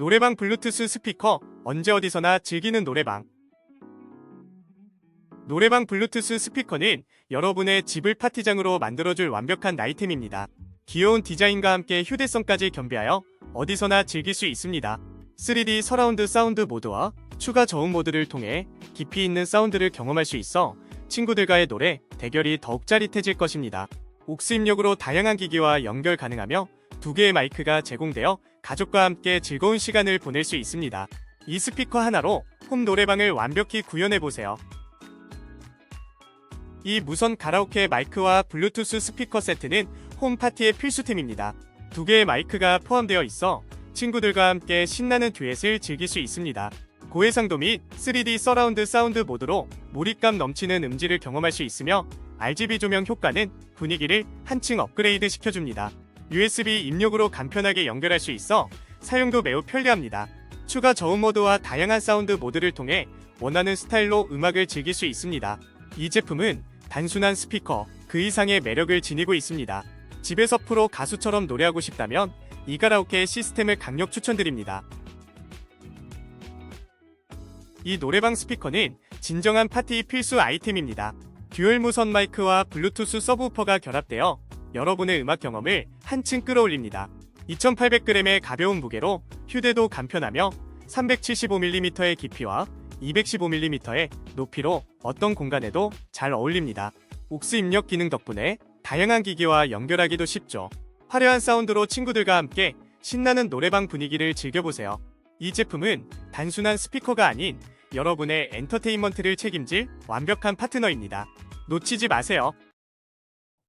노래방 블루투스 스피커 언제 어디서나 즐기는 노래방 노래방 블루투스 스피커는 여러분의 집을 파티장으로 만들어줄 완벽한 아이템입니다. 귀여운 디자인과 함께 휴대성까지 겸비하여 어디서나 즐길 수 있습니다. 3D 서라운드 사운드 모드와 추가 저음 모드를 통해 깊이 있는 사운드를 경험할 수 있어 친구들과의 노래, 대결이 더욱 짜릿해질 것입니다. 옥스 입력으로 다양한 기기와 연결 가능하며 두 개의 마이크가 제공되어 가족과 함께 즐거운 시간을 보낼 수 있습니다. 이 스피커 하나로 홈 노래방을 완벽히 구현해 보세요. 이 무선 가라오케 마이크와 블루투스 스피커 세트는 홈 파티의 필수템입니다. 두 개의 마이크가 포함되어 있어 친구들과 함께 신나는 듀엣을 즐길 수 있습니다. 고해상도 및 3D 서라운드 사운드 모드로 몰입감 넘치는 음질을 경험할 수 있으며 RGB 조명 효과는 분위기를 한층 업그레이드 시켜줍니다. USB 입력으로 간편하게 연결할 수 있어 사용도 매우 편리합니다. 추가 저음 모드와 다양한 사운드 모드를 통해 원하는 스타일로 음악을 즐길 수 있습니다. 이 제품은 단순한 스피커 그 이상의 매력을 지니고 있습니다. 집에서 프로 가수처럼 노래하고 싶다면 이 가라오케 시스템을 강력 추천드립니다. 이 노래방 스피커는 진정한 파티 필수 아이템입니다. 듀얼 무선 마이크와 블루투스 서브우퍼가 결합되어 여러분의 음악 경험을 한층 끌어올립니다. 2800g의 가벼운 무게로 휴대도 간편하며 375mm의 깊이와 215mm의 높이로 어떤 공간에도 잘 어울립니다. 옥스 입력 기능 덕분에 다양한 기기와 연결하기도 쉽죠. 화려한 사운드로 친구들과 함께 신나는 노래방 분위기를 즐겨보세요. 이 제품은 단순한 스피커가 아닌 여러분의 엔터테인먼트를 책임질 완벽한 파트너입니다. 놓치지 마세요.